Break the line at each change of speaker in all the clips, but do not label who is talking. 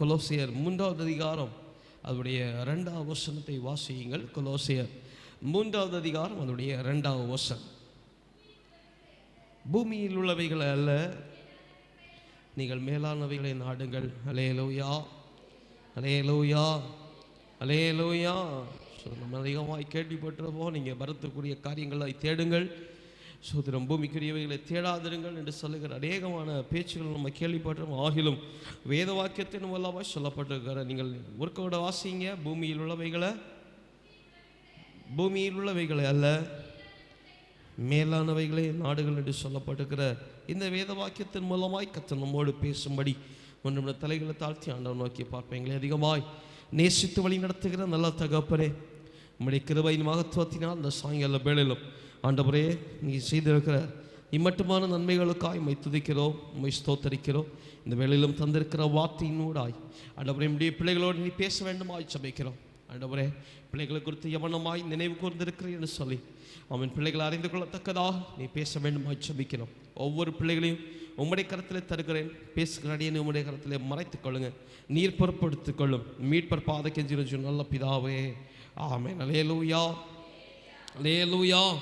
கொலோசியர் மூன்றாவது அதிகாரம். அதனுடைய ரெண்டாவது வசனத்தை வாசியுங்கள். கொலோசியர் மூன்றாவது அதிகாரம் அதனுடைய ரெண்டாவது வசனம். பூமியில் உள்ளவைகள் அல்ல. நீங்கள் மேலானவைகளை நாடுங்கள். அலேலூயா அலேலூயா அலேலூயா நம்ம அதிகமாக கேள்விப்பட்டிருப்போம். நீங்கள் வரத்துக்குரிய காரியங்களை தேடுங்கள். சோதரம் பூமிக்குரியவைகளை தேடாதிருங்கள் என்று சொல்லுகிற அநேகமான பேச்சுகள் நம்ம கேள்விப்பட்டோம். ஆகிலும் வேத வாக்கியத்தின் மூலமாக சொல்லப்பட்டிருக்கிற நீங்கள் ஒர்க்கோட வாசிங்க பூமியில் உள்ளவைகளை. பூமியில் உள்ளவைகளை அல்ல மேலானவைகளே நாடுகள் என்று சொல்லப்பட்டிருக்கிற இந்த வேத வாக்கியத்தின் மூலமாய் கத்த நம்மோடு பேசும்படி ஒன்று தலைகளை தாழ்த்தி ஆண்டவன் நோக்கி பார்ப்பீங்களே அதிகமாய் நேசித்து வழி நடத்துகிற நல்ல தகப்பனே உம்முடைய கிருபையின் மகத்துவத்தினால் இந்த சாயங்கால வேளையிலும் ஆண்டவரே நீ செய்திருக்கிற இம்மட்டுமான நன்மைகளுக்காய் உம்மை துதிக்கிறோம் உம்மை ஸ்தோத்தரிக்கிறோம். இந்த வேளையிலும் தந்திருக்கிற வார்த்தையினூடாய் ஆண்டவரே நம்முடைய பிள்ளைகளோடு நீ பேச வேண்டுமாய் சமைக்கிறோம் ஆண்டவரே பிள்ளைகளை குறித்து எவனமாய் நினைவு கூர்ந்திருக்கிறேன் என்று சொல்லி அவன் பிள்ளைகளை அறிந்து கொள்ளத்தக்கதாக நீ பேச வேண்டுமாய் சபிக்கிறோம். ஒவ்வொரு பிள்ளைகளையும் உம்முடைய கரத்தில் தருகிறேன். பேசுகிற அடியனை உம்முடைய கரத்திலே மறைத்துக் கொள்ளுங்க. நீர் பொறுப்படுத்திக் கொள்ளும். மீட்பர் பாதை கெஞ்சி நல்ல பிதாவே ஆமென். லேலூயா லேலூயா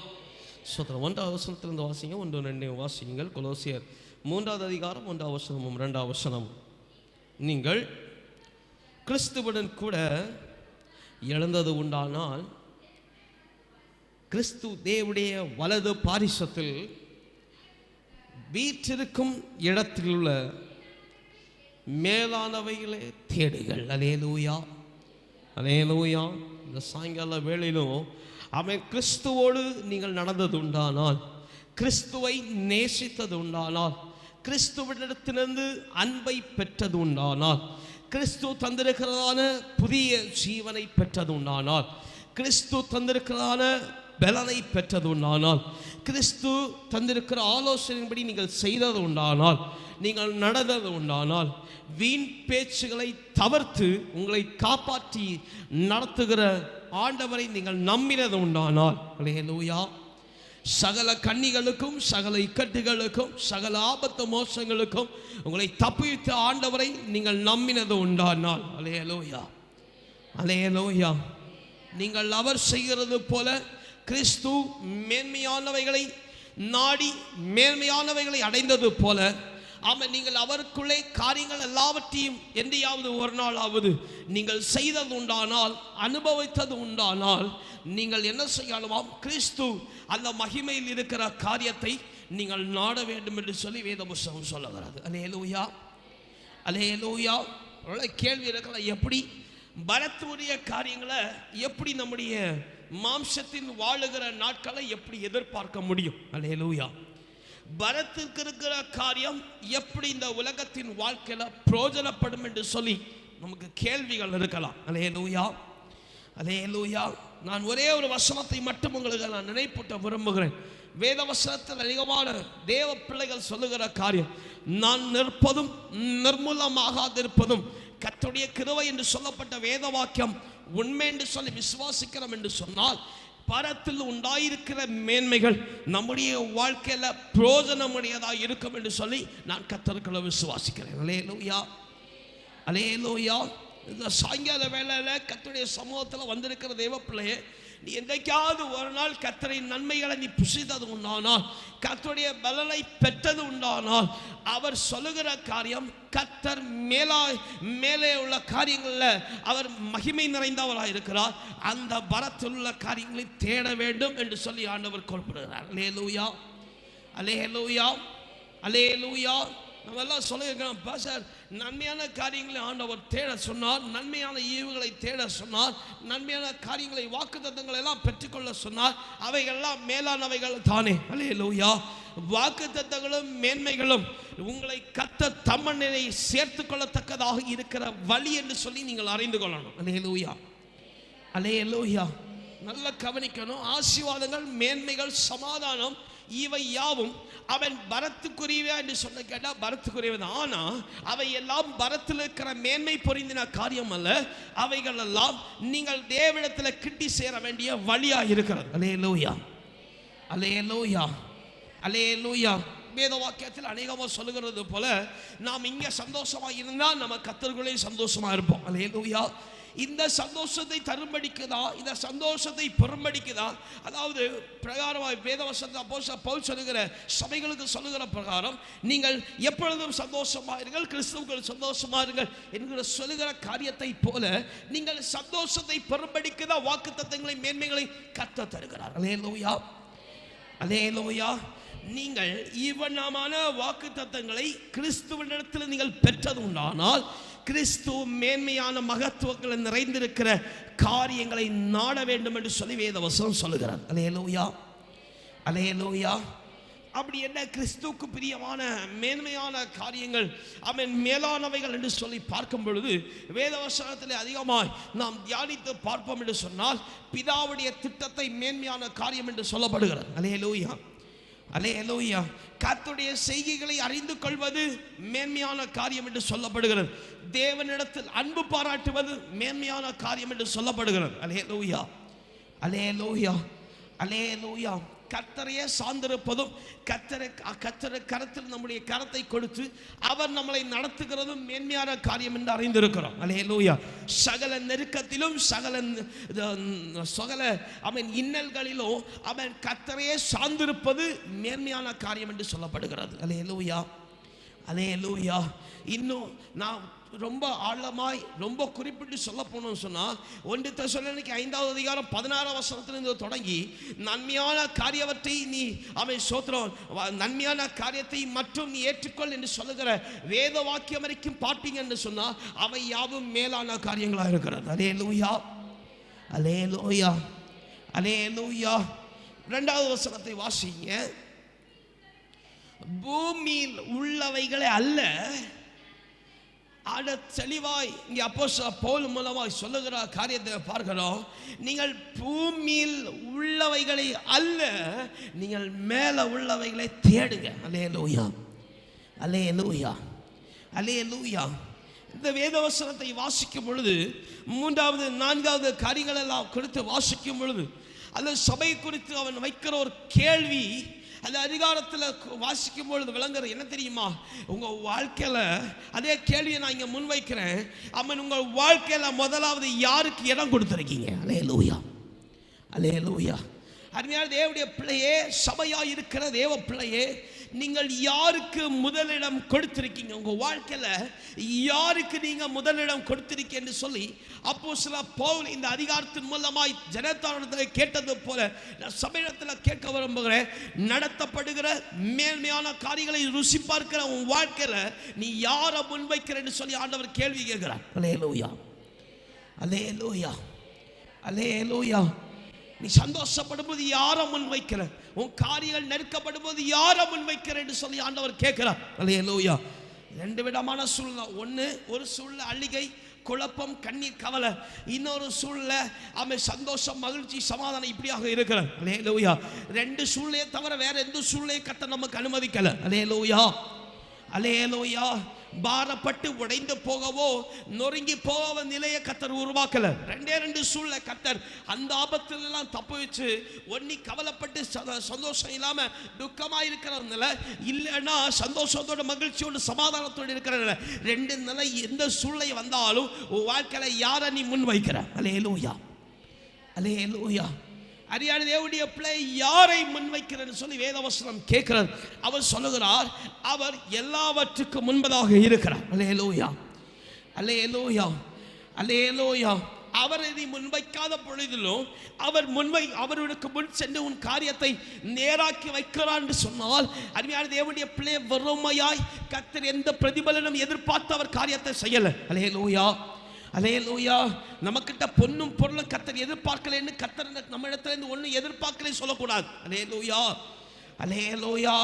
சோத்திரம் ஒன்றாவது வசனத்திலிருந்து வாசிங்க. ஒன்று ரெண்டு வாசிங்கள் கொலோசியர். மூன்றாவது அதிகாரம் ஒன்றாவது வசனமும் ரெண்டாவது வசனம். நீங்கள் கிறிஸ்துவுடன் கூட இழந்தது உண்டானால் கிறிஸ்து தேவுடைய வலது பாரிசத்தில் வீற்றிருக்கும் இடத்தில் உள்ள மேலானவைகளை தேடுகள் அலேலூயா அலேலூயா இந்த சாயங்கால வேளையிலும் அவன் கிறிஸ்துவோடு நீங்கள் நடந்தது உண்டானால் கிறிஸ்துவை நேசித்தது உண்டானால் கிறிஸ்துவிடத்திலிருந்து அன்பை பெற்றது உண்டானால் கிறிஸ்து தந்திருக்கிறதான புதிய ஜீவனை பெற்றது உண்டானால் கிறிஸ்து தந்திருக்கிறதான பலனை பெற்றது உண்டானால் கிறிஸ்து தந்திருக்கிற ஆலோசனையின்படி நீங்கள் செய்தது உண்டானால் நீங்கள் நடந்தது உண்டானால் வீண் பேச்சுகளை தவிர்த்து உங்களை காப்பாற்றி நடத்துகிற ஆண்டவரை நீங்கள் நம்பினது உண்டானால் அல்லேலூயா சகல கன்னிகளுக்கும் சகல இக்கட்டுகளுக்கும் சகல ஆபத்து மோசங்களுக்கும் உங்களை தப்பித்த ஆண்டவரை நீங்கள் நம்பினது உண்டானால் அலையலோயா. அலையலோயா. நீங்கள் அவர் செய்கிறது போல கிறிஸ்து மேன்மையானவைகளை நாடி மேன்மையானவைகளை அடைந்தது போல ஆமாம் நீங்கள் அவருக்குள்ளே காரியங்கள் எல்லாவற்றையும் என்றையாவது ஒரு நாளாவது நீங்கள் செய்தது உண்டானால் அனுபவித்தது உண்டானால் நீங்கள் என்ன செய்யலாம் கிறிஸ்து அந்த மகிமையில் இருக்கிற காரியத்தை நீங்கள் நாட வேண்டும் என்று சொல்லி வேத புஸ்தகம் சொல்லுகிறது. அலே லூயா அலே லூயா கேள்வி இருக்கலாம் எப்படி பரத்துடைய காரியங்களை எப்படி நம்முடைய மாம்சத்தின் வாழுகிற நாட்களை எப்படி எதிர்பார்க்க முடியும்? அலே லூயா பரத்திற்கு இருக்கிற காரியம் எப்படி இந்த உலகத்தின் வாழ்க்கையில் பிரோஜனப்படும் என்று சொல்லி நமக்கு கேள்விகள் இருக்கலாம். அலே லூயா அலே லூயா நான் ஒரே ஒரு வசனத்தை மட்டும் உங்களுக்கு நான் நினைப்பூட்ட விரும்புகிறேன். வேத வசனத்தில் அதிகமான தேவ பிள்ளைகள் சொல்லுகிற காரியம் நான் நிற்பதும் நிர்மூலமாகாதிருப்பதும் கத்துடைய கிருவை என்று சொல்லப்பட்ட வேத வாக்கியம் உண்மை என்று சொல்லி விசுவாசிக்கிறோம் என்று சொன்னால் பரத்தில் உண்டாயிருக்கிற மேன்மைகள் நம்முடைய வாழ்க்கையில் பிரயோஜனமுடையதாக இருக்கும் என்று சொல்லி நான் கத்தர்களை விசுவாசிக்கிறேன். அலே லூயா அலே லூயா இந்த சாயங்கால வேளையில் கத்துடைய சமூகத்தில் வந்திருக்கிற தேவ பிள்ளையே நீ என்றைக்காவது ஒரு நாள் கத்தரின் நன்மைகளை நீ புசித்தது உண்டானால் கத்தருடைய பலனை பெற்றது உண்டானால் அவர் சொல்லுகிற காரியம் கத்தர் மேலா மேலே உள்ள காரியங்களில் அவர் மகிமை நிறைந்தவராக இருக்கிறார். அந்த பரத்தில் உள்ள காரியங்களை தேட வேண்டும் என்று சொல்லி ஆண்டவர் குறிப்பிடுகிறார். அலே லூயா அலே லூயா அலே லூயா நம்ம எல்லாம் சொல்லியிருக்கிறோம் பாசர் நன்மையான காரியங்களை ஆண்டவர் தேட சொன்னார் நன்மையான ஈவுகளை தேட சொன்னார் நன்மையான காரியங்களை வாக்குத்தத்தங்களை எல்லாம் பெற்றுக்கொள்ள சொன்னார். அவைகள்லாம் மேலானவைகள் தானே. அலே லூயா வாக்குத்தத்தங்களும் மேன்மைகளும் உங்களை கத்த தம்மனை சேர்த்து கொள்ளத்தக்கதாக இருக்கிற வழி என்று சொல்லி நீங்கள் அறிந்து கொள்ளணும். அலே லூயா அலே லூயா நல்லா கவனிக்கணும். ஆசீர்வாதங்கள் மேன்மைகள் சமாதானம் இவை யாவும் அவன் பரத்துக்குரியவா என்று சொல்ல கேட்டால் பரத்துக்குரியவன். ஆனா அவை எல்லாம் பரத்தில் இருக்கிற மேன்மை பொருந்தின காரியம் அல்ல. அவைகள் எல்லாம் நீங்கள் தேவிடத்தில் கிட்டி சேர வேண்டிய வழியாக இருக்கிறது. அலே லோயா அலே லோயா அலே லோயா வேத வாக்கியத்தில் அநேகமாக சொல்லுகிறது போல நாம் இங்கே சந்தோஷமா இருந்தால் நம்ம கத்தர்களே சந்தோஷமா இருப்போம். அல்லேலூயா. இந்த சந்தோஷத்தை தரும்படிக்குதா? இந்த சந்தோஷத்தை பெரும்படிக்குதா அதாவது பிரகாரமாக வேதவசத்தை போச பவுல் சொல்லுகிற சபைகளுக்கு சொல்லுகிற பிரகாரம் நீங்கள் எப்பொழுதும் சந்தோஷமா இருங்கள் கிறிஸ்துவுக்குள் சந்தோஷமா இருங்கள் என்கிற சொல்லுகிற காரியத்தை போல நீங்கள் சந்தோஷத்தை பெரும்படிக்குதா வாக்கு தத்தங்களை மேன்மைகளை கத்த தருகிறார். அதே நோய்யா நீங்கள் இவனமான வாக்கு தத்தங்களை கிறிஸ்துவனிடத்தில் நீங்கள் பெற்றது உண்டானால் கிறிஸ்துவ மேன்மையான மகத்துவங்களை நிறைந்திருக்கிற காரியங்களை நாட வேண்டும் என்று சொல்லி வேதவசம் சொல்லுகிறார். அலேலோயா அலேலோயா அப்படி என்ன கிறிஸ்துவுக்கு பிரியமான மேன்மையான காரியங்கள் அவன் மேலானவைகள் என்று சொல்லி பார்க்கும் பொழுது வேதவசனத்தில் அதிகமாய் நாம் தியானித்து பார்ப்போம் என்று சொன்னால் பிதாவுடைய திட்டத்தை மேன்மையான காரியம் என்று சொல்லப்படுகிறது. அலே லோயா அலே எலோயா கத்துடைய செய்கைகளை அறிந்து கொள்வது மேன்மையான காரியம் என்று சொல்லப்படுகிறது. தேவனிடத்தில் அன்பு பாராட்டுவது மேன்மையான காரியம் என்று சொல்லப்படுகிறது. அலே லோயா அலே லோயா அலே லோயா கத்தரையே சார்ந்திருப்பதும் கத்தரை கத்தரை கரத்தில் நம்முடைய கரத்தை கொடுத்து அவர் நம்மளை நடத்துகிறதும் மேன்மையான காரியம் என்று அறிந்திருக்கிறோம். அலேலூயா சகல நெருக்கத்திலும் சகல சகல அவன் இன்னல்களிலும் அவன் கத்தரையே சார்ந்திருப்பது மேன்மையான காரியம் என்று சொல்லப்படுகிறது. அலே லூயா அலே லூயா இன்னும் நான் ரொம்ப ஆழமாய் ரொம்ப குறிப்பிட்டு சொல்ல போனோம்னு சொன்னால் ஒன்று தசோலனுக்கு ஐந்தாவது அதிகாரம் பதினாறாம் வசனத்திலிருந்து தொடங்கி நன்மையான காரியவற்றை நீ அவன் சோத்திரம் நன்மையான காரியத்தை மற்றும் நீ ஏற்றுக்கொள் என்று சொல்லுகிற வேத வாக்கியம் வரைக்கும் பார்ப்பீங்க என்று சொன்னால் அவை யாவும் மேலான காரியங்களாக இருக்கிறது. அலே லூயா அலே லூயா அலே லூயா ரெண்டாவது வசனத்தை வாசிங்க. பூமியில் உள்ளவைகளை அல்ல ஆட தெளிவாய் இங்கே அப்போ போல் மூலமாய் சொல்லுகிற காரியத்தை பார்க்கிறோம். நீங்கள் பூமியில் உள்ளவைகளை அல்ல நீங்கள் மேலே உள்ளவைகளை தேடுங்க. அலே லூயா அலே லூயா அலே லூயா இந்த வேதவசனத்தை வாசிக்கும் பொழுது மூன்றாவது நான்காவது காரியங்கள் எல்லாம் குறித்து வாசிக்கும் பொழுது அந்த சபை குறித்து அவன் வைக்கிற ஒரு கேள்வி அந்த அதிகாரத்தில் வாசிக்கும் பொழுது விளங்குறது என்ன தெரியுமா? உங்கள் வாழ்க்கையில் அதே கேள்வியை நான் இங்கே முன்வைக்கிறேன். அம்மன் உங்கள் வாழ்க்கையில் முதலாவது யாருக்கு இடம் கொடுத்துருக்கீங்க? அலே லூயா அலே லூயா அருமையான தேவடைய பிள்ளையே சபையாக இருக்கிற தேவ பிள்ளையே நீங்கள் யாருக்கு முதலிடம் கொடுத்திருக்கீங்க? உங்கள் வாழ்க்கையில் யாருக்கு நீங்கள் முதலிடம் கொடுத்திருக்கீங்க சொல்லி அப்போ சில பவுல் இந்த அதிகாரத்தின் மூலமாய் ஜனத்தாரணத்தில் கேட்டது போல நான் சமீபத்தில் கேட்க விரும்புகிறேன். நடத்தப்படுகிற மேன்மையான காரியங்களை ருசி பார்க்கிற உன் வாழ்க்கையில் நீ யாரை முன்வைக்கிறேன்னு சொல்லி ஆண்டவர் கேள்வி கேட்கிறார். அலே லோயா அலே லோயா அலே லோயா நீ சந்தோஷப்படும் போது யாரை முன் வைக்கிற? உன் காரியங்கள் நெருக்கப்படும் போது யாரை முன் வைக்கிற என்று சொல்லி ஆண்டவர் கேட்கிறார். அல்லையா ரெண்டு விதமான சூழ்நிலை. ஒன்று ஒரு சூழ்நிலை அழுகை குழப்பம் கண்ணீர் கவலை. இன்னொரு சூழ்நிலை அவன் சந்தோஷம் மகிழ்ச்சி சமாதானம் இப்படியாக இருக்கிறார் அலேலூயா ரெண்டு சூழ்நிலையை தவிர வேற எந்த சூழ்நிலையை கத்த நமக்கு அனுமதிக்கல. அலே லோயா பாரப்பட்டு உடைந்து போகவோ நொறுங்கி போக நிலையை கத்தர் உருவாக்கல. ரெண்டே ரெண்டு சூழ்நிலை கத்தர் அந்த ஆபத்துல எல்லாம் தப்பு வச்சு ஒன்னி கவலைப்பட்டு சந்தோஷம் இல்லாம துக்கமா இருக்கிற நிலை இல்லைன்னா சந்தோஷத்தோட மகிழ்ச்சியோட சமாதானத்தோடு இருக்கிற நிலை. ரெண்டு நிலை எந்த சூழ்நிலை வந்தாலும் உன் வாழ்க்கையில யாரை நீ முன் வைக்கிற அலேலூயா அலேலூயா அறியாத தேவனுடைய பிள்ளை யாரை முன்வைக்கிறன்னு சொல்லி வேதவசனம் கேட்கிறார். அவர் சொல்லுகிறார் அவர் எல்லாவற்றுக்கும் முன்பதாக இருக்கிறார். அல்லே லோயா அல்லே லோயா அல்லே லோயா அவர் இதை முன்வைக்காத பொழுதிலும் அவர் முன்வை அவர்களுக்கு முன் சென்று உன் காரியத்தை நேராக்கி வைக்கிறான் என்று சொன்னால் அருமையான தேவனுடைய பிள்ளை வறுமையாய் கத்தர் எந்த பிரதிபலனும் எதிர்பார்த்து அவர் காரியத்தை செய்யலை. செய்யல அலேலூயா அலே லூயா நம்மக்கிட்ட பொண்ணும் பொருளும் கத்தர் எதிர்பார்க்கலன்னு கத்தர் நம்ம இடத்துல இருந்து ஒன்றும் எதிர்பார்க்கலே சொல்லக்கூடாது. அலே லூயா அலே லோயா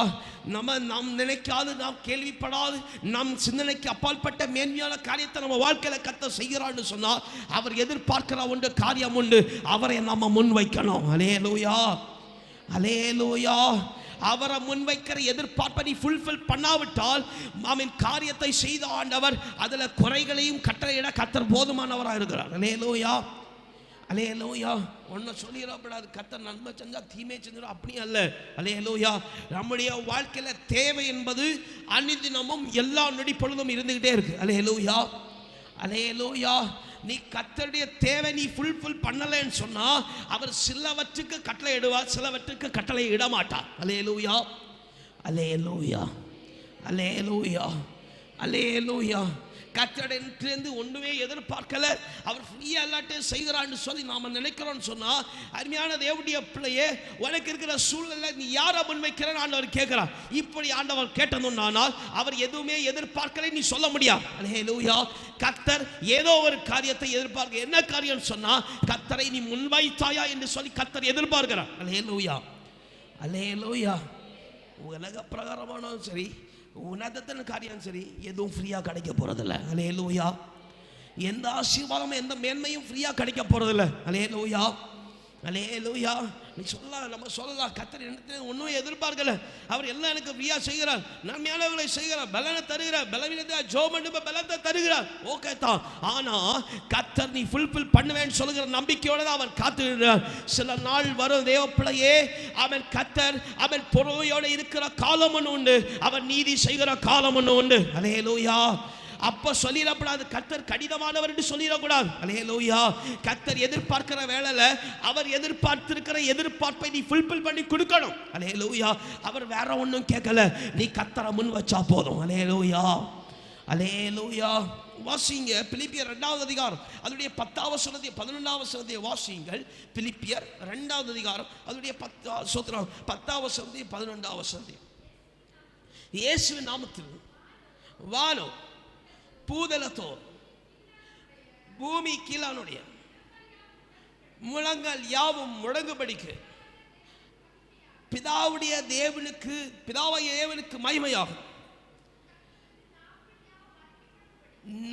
நம்ம நாம் நினைக்காது நாம் கேள்விப்படாது நம் சிந்தனைக்கு அப்பாற்பட்ட மேன்மையான காரியத்தை நம்ம வாழ்க்கையில் கத்த செய்கிறான்னு சொன்னால் அவர் எதிர்பார்க்கிற ஒன்று காரியம் உண்டு. அவரை நம்ம முன் வைக்கணும் அலே லோயா அலே லோயா அவரை முன்வைக்கிற எதிர்பார்ப்பை நீ ஃபுல்ஃபில் பண்ணாவிட்டால் அவன் காரியத்தை செய்த ஆண்டவர் அதில் குறைகளையும் கட்டளையிட கத்தர் போதுமானவராக இருக்கிறார். அலேலூயா. அலையலோயா ஒன்றை சொல்லிடப்படாது கத்தர் நன்மை செஞ்சா தீமை செஞ்சிடும். அப்படி அல்ல. அலையலோயா நம்முடைய வாழ்க்கையில தேவை என்பது அனிதினமும் எல்லா நொடி பொழுதும் இருந்துகிட்டே இருக்கு. அலையலோயா அலையலோயா நீ கத்தருடைய தேவை நீ ஃபுல்ஃபில் பண்ணலைன்னு சொன்னால் அவர் சிலவற்றுக்கு கட்டளை இடுவார் சிலவற்றுக்கு கட்டளை இட அலையலூயா அலையலூயா அலையலூயா அலையலூயா கத்தடத்திலிருந்து ஒன்றுமே எதிர்பார்க்கல. அவர் ஃப்ரீயாக எல்லாத்தையும் செய்கிறான்னு சொல்லி நாம் நினைக்கிறோம்னு சொன்னால் அருமையான தேவடைய பிள்ளையே உனக்கு இருக்கிற சூழ்நிலை நீ யாரை முன்வைக்கிறன்னு ஆண்டவர் கேட்குறார். இப்படி ஆண்டவர் கேட்டதுன்னானால் அவர் எதுவுமே எதிர்பார்க்கலை நீ சொல்ல முடியாது. கத்தர் ஏதோ ஒரு காரியத்தை எதிர்பார்க்க என்ன காரியம்னு சொன்னால் கத்தரை நீ முன்வைத்தாயா என்று சொல்லி கத்தர் எதிர்பார்க்கிறார். அலே லூயா உலக பிரகாரமானாலும் சரி உன்னதத்தின் காரியம் சரி எதுவும் ஃப்ரீயாக கிடைக்க போகிறதில்ல அலே லூயா எந்த ஆசீர்வாதமும் எந்த மேன்மையும் ஃப்ரீயாக கிடைக்க போகிறதில்ல அலே லூயா அலே லூயா நீ சொல்லலாம் நம்ம சொல்லலாம் கத்தர் என்ன ஒன்றும் எதிர்பார்க்கல. அவர் எல்லாம் எனக்கு ஃப்ரீயாக செய்கிறார். நன்மையானவர்களை செய்கிறார் பலனை தருகிறார். பலவீனத்தை ஜோ மண்டப பலத்தை தருகிறார். ஓகே தான் ஆனால் கத்தர் நீ ஃபுல்ஃபில் பண்ணுவேன்னு சொல்லுகிற நம்பிக்கையோடு தான் அவன் காத்துகிறார் சில நாள் வரும் தேவ பிள்ளையே அவன் கத்தர் அவன் பொறுமையோடு இருக்கிற காலம் ஒன்று உண்டு. அவன் நீதி செய்கிற காலம் ஒன்று உண்டு. அலே லூயா அப்போ சொல்லிடக்கூடாது. கத்தர் கடினமானவர் என்று சொல்லிடக்கூடாது. அலேலூயா கத்தர் எதிர்பார்க்கிற வேலையில் அவர் எதிர்பார்த்திருக்கிற எதிர்பார்ப்பை நீ ஃபுல்ஃபில் பண்ணி கொடுக்கணும். அலே லோயா அவர் வேற ஒன்றும் கேட்கல. நீ கத்தரை முன் வச்சா போதும். அலே லோயா அலே லோயா வாசிங்க. பிலிப்பியர் ரெண்டாவது அதிகாரம். அதனுடைய பத்தாவது வசனத்தை பதினொன்றாவது வசனத்தை வாசிங்கள். பிலிப்பியர் ரெண்டாவது அதிகாரம். அதனுடைய பத்தா சோத்திரம். பத்தாவது வசனத்தை பதினொன்றாவது வசனத்தை இயேசுவின் நாமத்தில் வானம் பூதலத்தோர். பூமி கீழானுடைய முழங்கள் யாவும் முழங்குபடிக்கு பிதாவுடைய தேவனுக்கு பிதாவைய தேவனுக்கு மகிமையாகும்.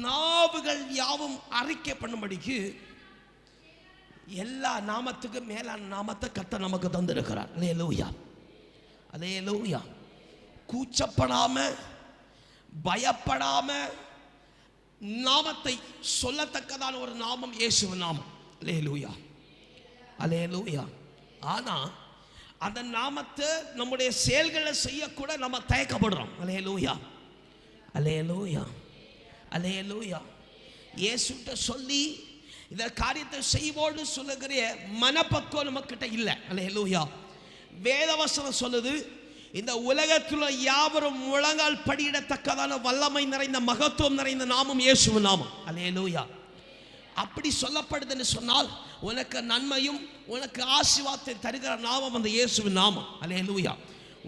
நாவுகள் யாவும் அறிக்கை பண்ணும்படிக்கு எல்லா நாமத்துக்கும் மேலான நாமத்தை கத்த நமக்கு தந்திருக்கிறார். அலே லூயா அலே லூயா கூச்சப்படாம பயப்படாம நாமத்தை சொல்லத்தக்கதான ஒரு நாமம் இயேசுவ நாமம். அலே லூயா அலே லூயா ஆனால் அந்த நாமத்தை நம்முடைய செயல்களை செய்யக்கூட நம்ம தயக்கப்படுறோம். அலே லூயா அலே லூயா அலே லூயா இயேசுட்ட சொல்லி இந்த காரியத்தை செய்வோன்னு சொல்லுகிற மனப்பக்குவம் நம்மக்கிட்ட இல்லை. அலே லூயா வேதவசனம் சொல்லுது இந்த உலகத்தில் யாவரும் முழங்கால் படியிடத்தக்கதான வல்லமை நிறைந்த மகத்துவம் நிறைந்த நாமம் இயேசுவ நாமம். அலே லூயா அப்படி சொல்லப்படுதுன்னு சொன்னால் உனக்கு நன்மையும் உனக்கு ஆசீர்வாதத்தை தருகிற நாமம் அந்த இயேசுவின் நாமம். அலே லூயா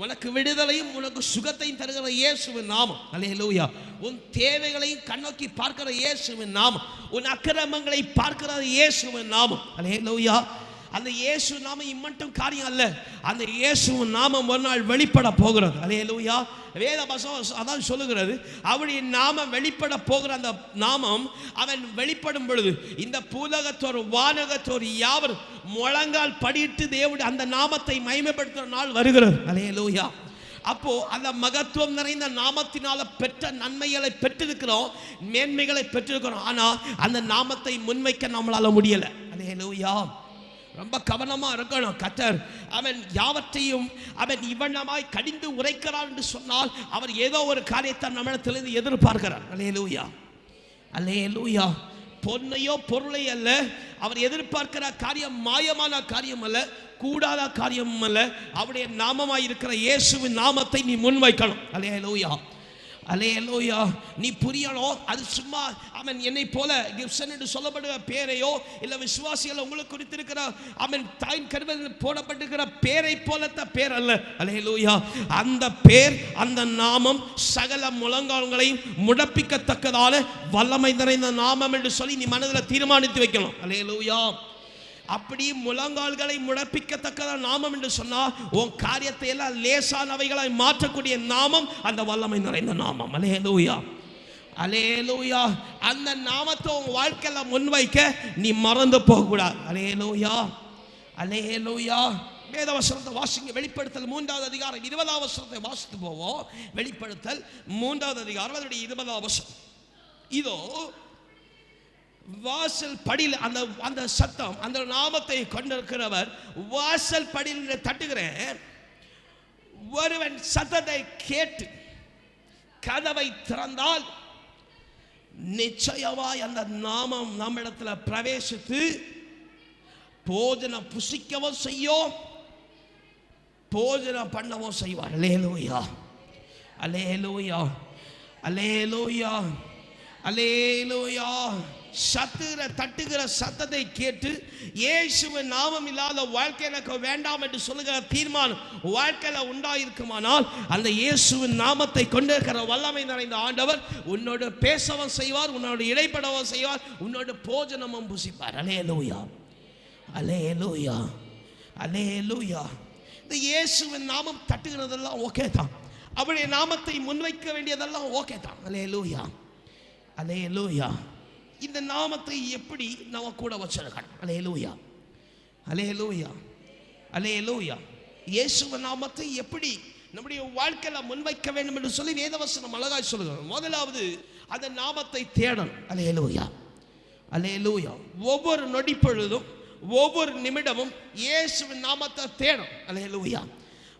உனக்கு விடுதலையும் உனக்கு சுகத்தையும் தருகிற இயேசுவின் நாமம். அலே லூயா உன் தேவைகளையும் கண்ணோக்கி பார்க்கிற இயேசுவின் நாமம். உன் அக்கிரமங்களை பார்க்கிற இயேசுவின் நாமம். அலே லூயா அந்த இயேசு நாமம் இம்மட்டும் காரியம் அல்ல. அந்த இயேசு நாமம் ஒரு நாள் வெளிப்பட போகிறது. அலே லூயா வேத வசனம் அதான் சொல்லுகிறது. அவருடைய நாமம் வெளிப்பட போகிற அந்த நாமம் அவன் வெளிப்படும் பொழுது இந்த பூலகத்தோர் வானகத்தோர் யாவர் முழங்கால் படிட்டு தேவனுடைய அந்த நாமத்தை மகிமைப்படுத்துகிற நாள் வருகிறது. அலே லூயா அப்போ அந்த மகத்துவம் நிறைந்த நாமத்தினால பெற்ற நன்மைகளை பெற்றிருக்கிறோம் மேன்மைகளை பெற்றிருக்கிறோம். ஆனால் அந்த நாமத்தை முன்வைக்க நம்மளால முடியலை. அலே லூயா ரொம்ப கவனமாக இருக்கணும் கத்தர். அவன் யாவற்றையும் அவன் இவனமாய் கடிந்து உரைக்கிறான் என்று சொன்னால் அவர் ஏதோ ஒரு காரியத்தை நம்மிடத்திலிருந்து எதிர்பார்க்கிறார். அலே லூயா அலே லூயா பொன்னையோ பொருளை அல்ல. அவர் எதிர்பார்க்கிற காரியம் மாயமான காரியம் அல்ல கூடாத காரியம் அல்ல. அவருடைய நாமமாய் இருக்கிற இயேசுவின் நாமத்தை நீ முன்வைக்கணும். அலே லூயா அலையலோயா நீ புரியணும் அது சும்மா அவன் என்னை போல கிப்சன் என்று சொல்லப்படுகிற பேரையோ இல்லை விசுவாசிகள் உங்களுக்கு குறித்திருக்கிற அவன் தாயின் கருவில் போடப்பட்டிருக்கிற பேரை போலத்த பேர் அல்ல. அலையலோயா அந்த பேர் அந்த நாமம் சகல முழங்கால்களையும் முடப்பிக்கத்தக்கதான வல்லமை நிறைந்த நாமம் என்று சொல்லி நீ மனதில் தீர்மானித்து வைக்கணும். அலையலோயா அப்படி முழங்கால்களை முழப்பிக்கத்தக்கதான் நாமம் என்று சொன்னால் உன் காரியத்தை எல்லாம் லேசானவைகளாய் மாற்றக்கூடிய நாமம் அந்த வல்லமை நிறைந்த நாமம். அலேலூயா அலேலூயா அந்த நாமத்தை உன் வாழ்க்கையில முன்வைக்க நீ மறந்து போகக்கூடாது. அலேலூயா அலேலூயா வேதவசனத்தை வாசிங்க. வெளிப்படுத்தல் மூன்றாவது அதிகாரம் இருபதாம் வசனத்தை வாசித்து போவோம். வெளிப்படுத்தல் மூன்றாவது அதிகாரம் அதனுடைய இருபதாவது வசனம். இதோ வாசல் படியில் அந்த அந்த சத்தம் அந்த நாமத்தை கொண்டிருக்கிறவர் வாசல் படியில் தட்டுகிறேன். ஒருவன் சத்தத்தை கேட்டு கதவை திறந்தால் நிச்சயமாய் அந்த நாமம் நம்மிடத்தில் பிரவேசித்து போஜனம் புசிக்கவும் செய்யும் போஜனம் பண்ணவும் செய்வார். அலேலூயா அலேலூயா அலேலூயா அலேலூயா சத்துகிற தட்டுகிற சத்தத்தை கேட்டு இயேசுவின் நாமம் இல்லாத வாழ்க்கை எனக்கு வேண்டாம் என்று சொல்லுகிற தீர்மானம் வாழ்க்கையில் உண்டாயிருக்குமானால் அந்த இயேசுவின் நாமத்தை கொண்டிருக்கிற வல்லமை நிறைந்த ஆண்டவர் உன்னோடு பேசவும் செய்வார் உன்னோட இடைப்படவும் செய்வார் உன்னோட போஜனமும் புசிப்பார். அல்லே லூய்யா அலே லூயா அலே லூயா இந்த இயேசுவின் நாமம் தட்டுகிறதெல்லாம் ஓகே தான். அவருடைய நாமத்தை முன்வைக்க வேண்டியதெல்லாம் ஓகே தான். அலே லூய்யா அலே லூயா இந்த நாமத்தை எப்படி நம்ம கூட வச்சிருக்கணும் அலேலூயா அலே லூயா இயேசுவ நாமத்தை எப்படி நம்முடைய வாழ்க்கையில முன்வைக்க வேண்டும் என்று சொல்லி வேதவசனம் அழகாய் சொல்லுகிறோம் முதலாவது அந்த நாமத்தை தேடணும். அலேலூயா அலேலூயா ஒவ்வொரு நொடி பொழுதும் ஒவ்வொரு நிமிடமும் இயேசுவின் நாமத்தை தேடும் அலேலூயா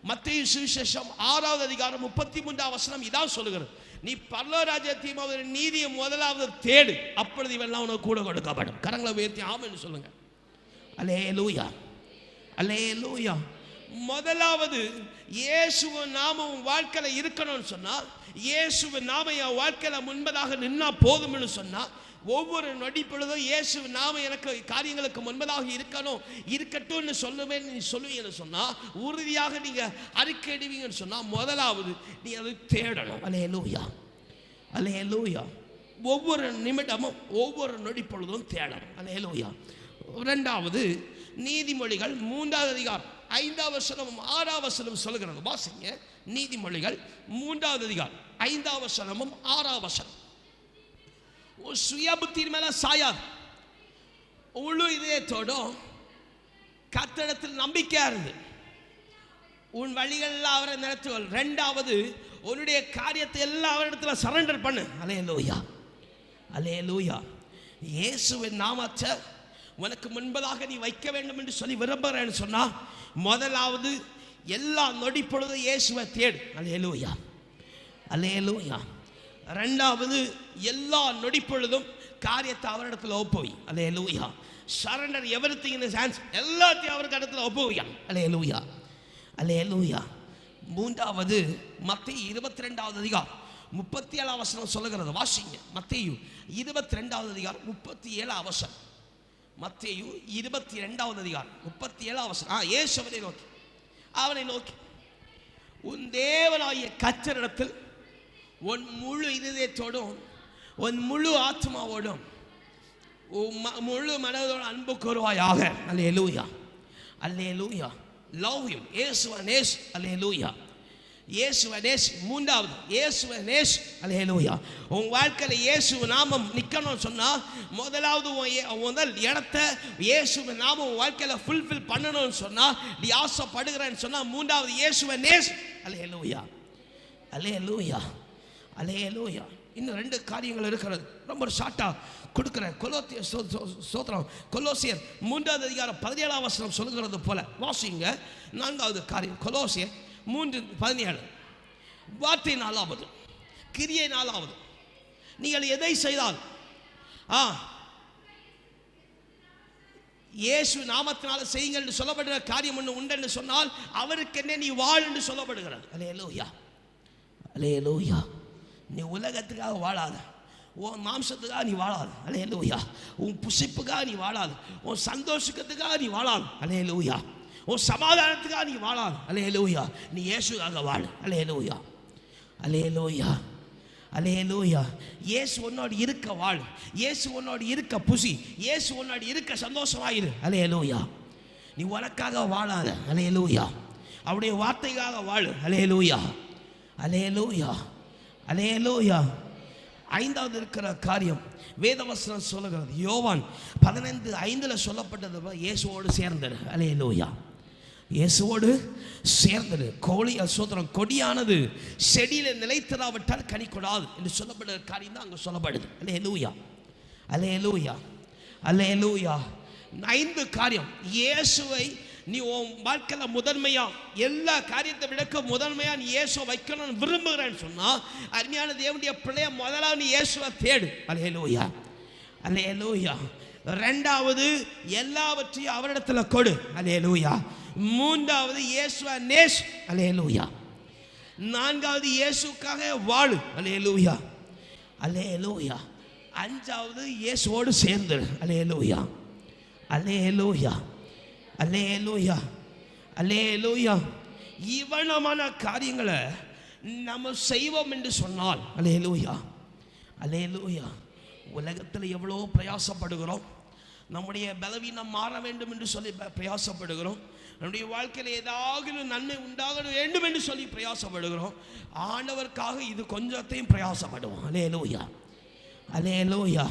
மத்திய சுவிசேஷம் ஆறாவது அதிகாரம் முப்பத்தி மூன்றாம் வசனம் இதான் சொல்லுகிறது. நீ பரலோராஜ்யத்தையும் அவர் நீதியை முதலாவது தேடு. அப்பொழுது இவெல்லாம் உனக்கு கூட கொடுக்கப்படும். கரங்களை உயர்த்தி ஆமன்னு சொல்லுங்க. அலே லூயா முதலாவது இயேசுவின் நாமம் உன் இருக்கணும்னு சொன்னால் இயேசுவின் நாம என் வாழ்க்கையில் முன்பதாக நின்னா போதும்னு சொன்னால் ஒவ்வொரு நொடி பொழுதும் இயேசு நாம எனக்கு காரியங்களுக்கு முன்பதாக இருக்கணும் இருக்கட்டும்னு சொல்லுவேன் நீ சொல்லுவீங்கன்னு சொன்னா உறுதியாக நீங்க அறிக்கையிடுவீங்கன்னு சொன்னா முதலாவது நீ அதை தேடணும். அலே லூயா அலே லூயா ஒவ்வொரு நிமிடமும் ஒவ்வொரு நொடி பொழுதும் தேடணும். அலே லூயா ரெண்டாவது நீதிமொழிகள் மூன்றாவது அதிகாரம் ஐந்தாவது வசனமும் ஆறாவது வசனமும் சொல்லுகிறது. வாசிங்க. நீதிமொழிகள் மூன்றாவது அதிகாரம் ஐந்தாவது வசனமும் ஆறாவது வசனம். சுய புத்தியின் மேலே சாயாது முழு இதயத்தோடும் கத்தடத்தில் நம்பிக்கையாக இருந்து உன் வழிகளில் அவரை நடத்துவல் ரெண்டாவது உன்னுடைய காரியத்தை எல்லாம் அவரிடத்துல சரண்டர் பண்ணு அலே லூயா அலே லூயா இயேசுவின் நாமத்தை உனக்கு முன்பதாக நீ வைக்க வேண்டும் என்று சொல்லி விரும்புகிறேன்னு சொன்னால் முதலாவது எல்லா நொடி பொழுது இயேசுவை தேடு அலே லூயா அலே லூயா ரெண்டாவது எல்லா நொடி பொழுதும் காரியத்தை அவரிடத்தில் ஒப்புவி. அலே லூயா சரண்டர் எவரித்திங் திங் இன் எல்லாத்தையும் அவருக்கு இடத்துல ஒப்புவியா? அலே லூயா அலே லூயா மூன்றாவது மத்திய இருபத்தி ரெண்டாவது அதிகாரம். முப்பத்தி ஏழாம் அவசரம் சொல்லுகிறது. வாசிங்க. மத்தியு இருபத்தி ரெண்டாவது அதிகாரம். முப்பத்தி ஏழாம் அவசரம் மத்தேயு இருபத்தி ரெண்டாவது அதிகாரம். முப்பத்தி ஏழாம் அவசரம் ஆ ஏசவனை நோக்கி. அவனை நோக்கி. உன் தேவனாகிய கச்சரிடத்தில் உன் முழு இதயத்தோடும் உன் முழு ஆத்மாவோடும் உன் ம- முழு மனதோட அன்பு கூறுவாயாக. அல்லே லூயா அல்லே லூயா லவ் யூ ஏசு அனேஷ் அல்லே லூயா இயேசு அனேஷ் மூன்றாவது. இயேசு அனேஷ் அல்லே லூயா உன் வாழ்க்கையில் இயேசு நாமம் நிற்கணும்னு சொன்னால் முதலாவது உன் ஏ- முதல் இடத்த இயேசுவ நாமம் உன் வாழ்க்கையில் ஃபுல்ஃபில் பண்ணணும்னு சொன்னால் நீ ஆசைப்படுகிறேன்னு சொன்னால் மூன்றாவது இயேசு அனேஷ் அல்லே லூயா அல்லே லூயா அலே லூயா இன்னும் ரெண்டு காரியங்கள் இருக்கிறது. ரொம்ப ஷார்ட்டாக கொடுக்குறேன். கொலோத்திய சோத்திரம். கொலோசியர் மூன்றாவது அதிகாரம் பதினேழாம் வசனம் சொல்லுகிறது போல. வாசிங்க. நான்காவது காரியம். கொலோசியர் மூன்று பதினேழு. வார்த்தை நாலாவது கிரியை நாலாவது நீங்கள் எதை செய்தால் ஆ இயேசு நாமத்தினால செய்யுங்கள் என்று சொல்லப்படுகிற காரியம் ஒன்று உண்டு என்று சொன்னால் அவருக்கு என்ன நீ வாழ் என்று சொல்லப்படுகிறது. அலே லோயா அலே லோயா நீ உலகத்துக்காக வாழாத. உன் மாம்சத்துக்காக நீ வாழாது. அலே லூயா உன் புசிப்புக்காக நீ வாழாது. உன் சந்தோஷத்துக்காக நீ வாழாது. அலே லூயா உன் சமாதானத்துக்காக நீ வாழாது. அலே லூயா நீ இயேசுக்காக வாழு. அலே லூயா அலே லூயா அலேலூயா இயேசு உன்னோடு இருக்க வாழ். இயேசு உன்னோடு இருக்க புசி. இயேசு உன்னோடு இருக்க சந்தோஷமாயிரு. அலே லூயா நீ உனக்காக வாழாத. அலேலூயா அவருடைய வார்த்தைக்காக வாழ். அலே லூயா அலே லூயா அலேலோயா. ஐந்தாவது இருக்கிற காரியம் வேதவசனம் சொல்லுகிறது. யோவான் பதினைந்து ஐந்தில் சொல்லப்பட்டது போல இயேசுவோடு சேர்ந்தது அலேலூயா. இயேசுவோடு சேர்ந்தது கோழி சோத்திரம் கொடியானது செடியில் நிலைத்திராவிட்டால் கனி கொடாது என்று சொல்லப்படுற காரியம் தான் அங்கே சொல்லப்படுது. அலே லூயா அலே லூயா அல்லேலூயா ஐந்து காரியம். இயேசுவை நீ உன் வாழ்க்கையில் முதன்மையா எல்லா காரியத்தை விடக்க முதன்மையா நீ இயேசுவை வைக்கணும்னு விரும்புகிறேன்னு சொன்னா அருமையான தேவனுடைய பிள்ளைய முதலாவது நீ இயேசுவை தேடு. அல்லேலூயா அல்லேலூயா ரெண்டாவது எல்லாவற்றையும் அவரிடத்துல கொடு. அல்லேலூயா மூன்றாவது இயேசுவை நேஸ் அல்லேலூயா நான்காவது இயேசுக்காக வாழு. அல்லேலூயா அல்லேலூயா அஞ்சாவது இயேசுவோடு சேர்ந்துரு. அல்லேலூயா அல்லேலூயா அலேலூயா அலேலூயா இவனமான காரியங்களை நம்ம செய்வோம் என்று சொன்னால் அலேலூயா அலேலூயா உலகத்தில் எவ்வளோ பிரயாசப்படுகிறோம். நம்முடைய பலவீனம் மாற வேண்டும் என்று சொல்லி ப- பிரயாசப்படுகிறோம். நம்முடைய வாழ்க்கையில் ஏதாவது நன்மை உண்டாக வேண்டும் என்று சொல்லி பிரயாசப்படுகிறோம். ஆண்டவருக்காக இது கொஞ்சத்தையும் பிரயாசப்படுவோம். அல்லேலூயா அல்லேலூயா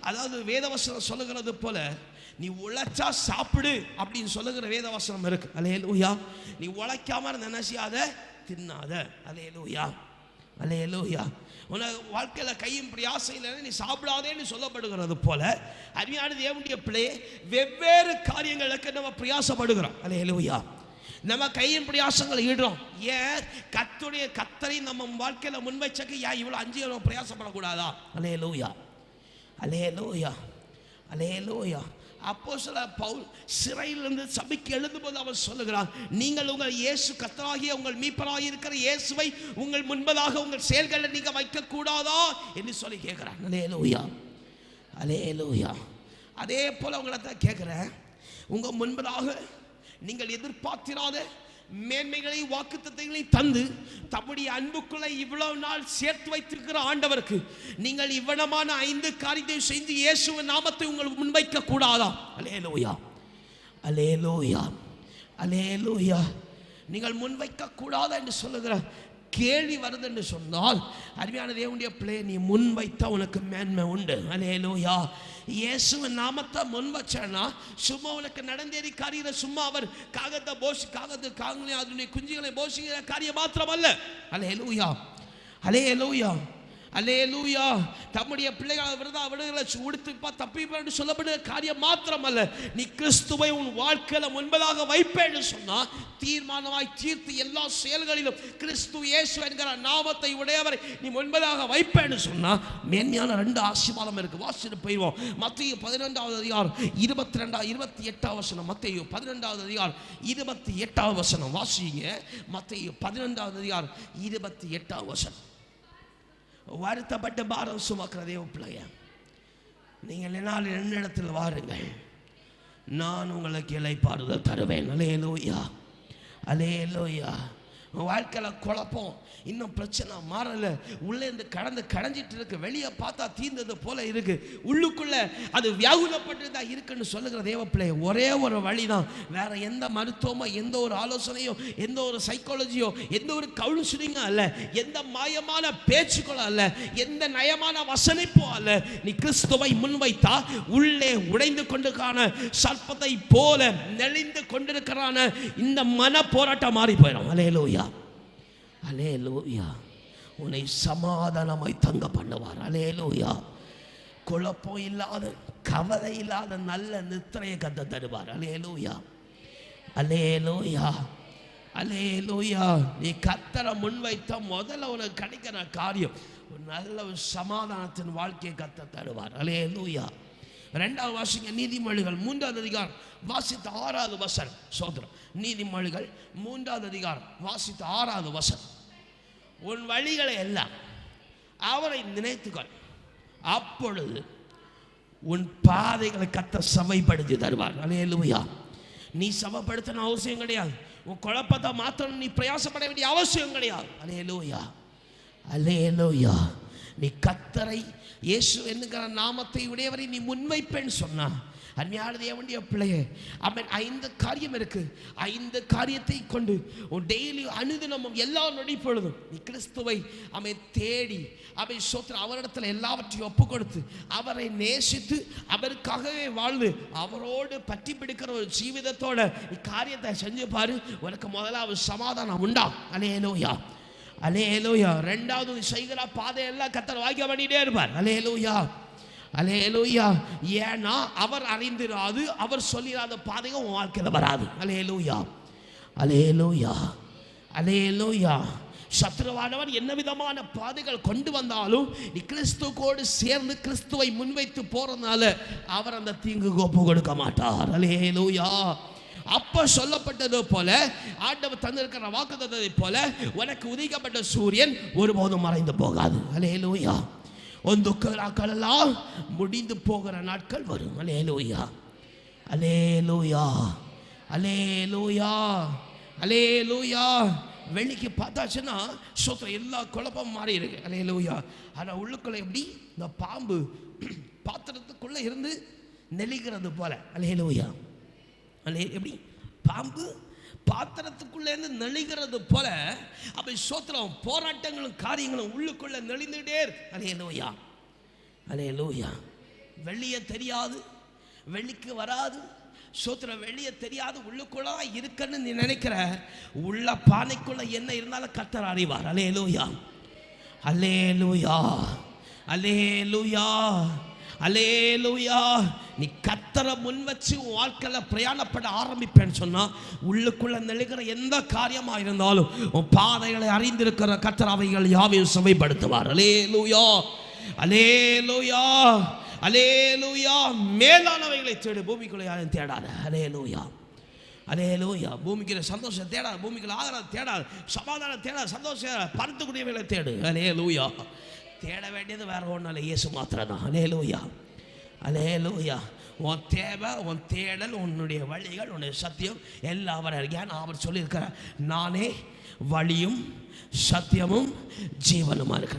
அதாவது வேதவசனம் சொல்லுகிறது போல நீ உழைச்சா சாப்பிடு அப்படின்னு சொல்லுகிற வேதவாசனம் இருக்கு. அல்லேலூயா. நீ உழைக்காம நினைச்சியாத தின்னாத. அல்லேலூயா. அல்லேலூயா. உனக்கு வாழ்க்கையில் கையும் பிரயாசம் இல்லைன்னு நீ சாப்பிடாதேன்னு சொல்லப்படுகிறது போல அருமையான தேவனுடைய பிள்ளையே வெவ்வேறு காரியங்களுக்கு நம்ம பிரயாசப்படுகிறோம். அல்லேலூயா. நம்ம கையின் பிரயாசங்களை ஈடுறோம். ஏன்? கத்துடைய கத்தரை நம்ம வாழ்க்கையில் முன்வைச்சக்கு ஏன் இவ்வளோ அஞ்சு பிரயாசப்படக்கூடாதா? அலே லோயா அலே லோயா அலே லோயா அப்போ சில பவுல் சிறையிலிருந்து சபைக்கு எழுதும்போது அவர் சொல்லுகிறார் நீங்கள் உங்கள் இயேசு கத்தராகிய உங்கள் மீப்பராக இருக்கிற இயேசுவை உங்கள் முன்பதாக உங்கள் செயல்களை நீங்கள் வைக்கக்கூடாதா? என்று சொல்லி கேட்கிறான் அதே லூயா அதே போல் உங்களை தான் கேட்குறேன் உங்கள் முன்பதாக நீங்கள் எதிர்பார்த்திராத மேன்மைகளை வாக்குத்தத்தங்களை தந்து தம்முடைய அன்புக்குள்ள இவ்வளவு நாள் சேர்த்து வைத்திருக்கிற ஆண்டவருக்கு நீங்கள் இவ்வளமான ஐந்து காரியத்தை செய்து இயேசுவின் நாமத்தை உங்கள் முன்வைக்க கூடாதா? அலேலோயா அலேலோயா அலேலோயா நீங்கள் முன்வைக்க கூடாதா என்று சொல்லுகிற கேள்வி வருது என்று சொன்னால் அருமையான தேவனுடைய பிள்ளையை நீ முன்வைத்தா உனக்கு மேன்மை உண்டு. அலேலோயா இயேசுவின் நாமத்தை முன் வச்சேன்னா சும்மா உனக்கு நடந்தேறி காரியிற சும்மா அவர் காகத்தை போஷி காகத்து காங்களே அதனுடைய குஞ்சுகளை போஷிக்கிற காரியம் மாத்திரமல்ல. அலேலூயா அலே லூயா தம்முடைய பிள்ளைகளை விரதா விடுதலை உடுத்துப்பா தப்பிப்பா சொல்லப்படுகிற காரியம் மாத்திரம் அல்ல நீ கிறிஸ்துவை உன் வாழ்க்கையில முன்பதாக வைப்பேன்னு சொன்னா தீர்மானமாய் தீர்த்து எல்லா செயல்களிலும் கிறிஸ்து இயேசு என்கிற நாமத்தை உடையவரை நீ முன்பதாக வைப்பேன்னு சொன்னா மேன்மையான ரெண்டு ஆசீர்வாதம் இருக்கு. வாசிட்டு போயிடுவோம். மத்திய பதினெண்டாவது அதிகாரம் இருபத்தி ரெண்டா இருபத்தி எட்டாவது வசனம். மத்திய பதினெண்டாவது அதிகாரம் இருபத்தி எட்டாவது வசனம். வாசிங்க. மத்திய பதினெண்டாவது அதிகாரம் இருபத்தி எட்டாவது வசனம். வருத்தப்பட்டு பாரம் சுமக்கிற தேவ பிள்ளைய. நீங்கள் என்னால் என்னிடத்தில் வாருங்கள். நான் உங்களுக்கு இலைப்பாறுதல் தருவேன். அலே லோய்யா அலே லோயா உன் வாழ்க்கையில் குழப்பம் இன்னும் பிரச்சனை மாறலை. உள்ளே இருந்து கடந்து கடைஞ்சிட்டு இருக்கு. வெளியே பார்த்தா தீர்ந்தது போல இருக்கு. உள்ளுக்குள்ள அது வியாகுலப்பட்டதா இருக்குன்னு சொல்லுகிற தேவப்பிள்ளை ஒரே ஒரு வழி தான் வேற எந்த மருத்துவமோ எந்த ஒரு ஆலோசனையோ எந்த ஒரு சைக்காலஜியோ எந்த ஒரு கவுன்சிலிங்கோ அல்ல. எந்த மாயமான பேச்சுக்களோ அல்ல. எந்த நயமான வசனிப்போ அல்ல. நீ கிறிஸ்துவை முன்வைத்தா உள்ளே உடைந்து கொண்டு காண சர்ப்பத்தை போல நெளிந்து கொண்டிருக்கிறான இந்த மன போராட்டம் மாறி போயிடும் அலே லோயா உன்னை சமாதானமாய் தங்க பண்ணுவார். அலேலூயா குழப்பம் இல்லாத கவலை இல்லாத நல்ல நித்திரையை கத்த தருவார். அலேலூயா அலே லோயா நீ கத்தரை முன்வைத்த முதல்ல உனக்கு கிடைக்கிற காரியம் ஒரு நல்ல ஒரு சமாதானத்தின் வாழ்க்கையை கத்த தருவார். அலேலூயா ரெண்டாவது வாசிங்க நீதிமொழிகள். மூன்றாவது அதிகாரம் வாசித்த ஆறாவது வசனம். சோதரம் நீதிமொழிகள் மூன்றாவது அதிகாரம் வாசித்த ஆறாவது வசனம். உன் வழிகளை எல்லாம் அவரை நினைத்துக்கொள். அப்பொழுது உன் பாதைகளை கத்த சபைப்படுத்தி தருவார். அலையலுயா நீ சமப்படுத்தணும் அவசியம் கிடையாது. உன் குழப்பத்தை மாற்றணும் நீ பிரயாசப்பட வேண்டிய அவசியம் கிடையாது. அலையலுயா அலேலோயா நீ கத்தரை இயேசு என்னுங்கிற நாமத்தை உடையவரை நீ முன்வைப்பேன்னு சொன்னா. அருமையான தேவனுடைய பிள்ளையே அவன் ஐந்து காரியம் இருக்கு. ஐந்து காரியத்தை கொண்டு உன் டெய்லி அனுதினமும் எல்லா நொடி பொழுதும் நீ கிறிஸ்துவை அவன் தேடி அவை சோத்திர அவரிடத்தில் எல்லாவற்றையும் ஒப்பு கொடுத்து அவரை நேசித்து அவருக்காகவே வாழ்ந்து அவரோடு பற்றி பிடிக்கிற ஒரு ஜீவிதத்தோட இக்காரியத்தை காரியத்தை செஞ்சு பாரு. உனக்கு முதல்ல அவர் சமாதானம் உண்டா? அலேலூயா. ரெண்டாவது நீ செய்கிற பாதையெல்லாம் கத்தர் வாக்கிய பண்ணிட்டே இருப்பார். அலேலூயா. அலேலூயா. ஏன்னா அவர் அறிந்திராது அவர் சொல்லிடாத பாதையும் உன் வாழ்க்கையில் வராது. அலேலூயா. அலேலூயா. அலேலூயா. சத்ருவானவர் என்ன விதமான பாதைகள் கொண்டு வந்தாலும் நீ கிறிஸ்துவோடு சேர்ந்து கிறிஸ்துவை முன்வைத்து போறதுனால அவர் அந்த தீங்கு கோப்பு கொடுக்க மாட்டார். அலேலூயா. அப்போ சொல்லப்பட்டது போல ஆண்டவர் தந்திருக்கிற வாக்குத்தத்தை போல உனக்கு உதிக்கப்பட்ட சூரியன் ஒருபோதும் மறைந்து போகாது. அலேலூயா உன் துக்க நாட்கள் எல்லாம் முடிந்து போகிற நாட்கள் வரும். அலேலூயா அலேலூயா அலேலூயா அலேலூயா வெள்ளிக்கு பார்த்தாச்சுன்னா சுத்தம் எல்லா குழப்பமும் மாறி இருக்கு. அலேலூயா ஆனால் உள்ளுக்குள்ள எப்படி? இந்த பாம்பு பாத்திரத்துக்குள்ளே இருந்து நெளிக்கிறது போல. அலேலூயா அலே எப்படி? பாம்பு பாத்திரத்துக்குள்ளேருந்து நெளிகிறது போல அப்படி சோத்திரம் போராட்டங்களும் காரியங்களும் உள்ளுக்குள்ள நெளிந்துட்டே அலைய அலே லோயா அலே லோயா வெள்ளிய தெரியாது வெள்ளிக்கு வராது சோத்திரம் வெளியே தெரியாது உள்ளுக்குள்ளா இருக்குன்னு நீ நினைக்கிற. உள்ள பானைக்குள்ள என்ன இருந்தாலும் கத்தர் அறிவார். அலே லோயா அலே லூயா அலே லூயா அலேலுயா நீ கத்தரை முன் வச்சு உன் வாழ்க்கையில் பிரயாணப்பட ஆரம்பிப்பேன்னு சொன்னால் உள்ளுக்குள்ளே நெழுகிற எந்த காரியமாக இருந்தாலும் உன் பாதைகளை அறிந்திருக்கிற கத்தர் அவைகள் யாவையும் சுவைப்படுத்துவார் அலேலுயா அலேலுயா அலேலுயா மேலானவைகளை தேடு பூமிக்குள்ளே யாரும் தேடாத. அலேலுயா அலேலூயா பூமிக்கிற சந்தோஷம் தேடாது பூமிக்குள்ள ஆதரவு தேடாது சமாதானம் தேடாது சந்தோஷம் பருத்துக்கூடியவைகளை தேடு. அலேலூயா தேட வேண்டியது வேற ஒன்றும் இல்லை. இயேசு மாத்திரம் தான் அலே லோய்யா உன் தேவை உன் தேடல் உன்னுடைய வழிகள் உன்னுடைய சத்தியம் எல்லாம் அவர் ஏன்னா அவர் சொல்லியிருக்கிறார் நானே வழியும் சத்தியமும் ஜீவனுமாக இருக்கிறேன்.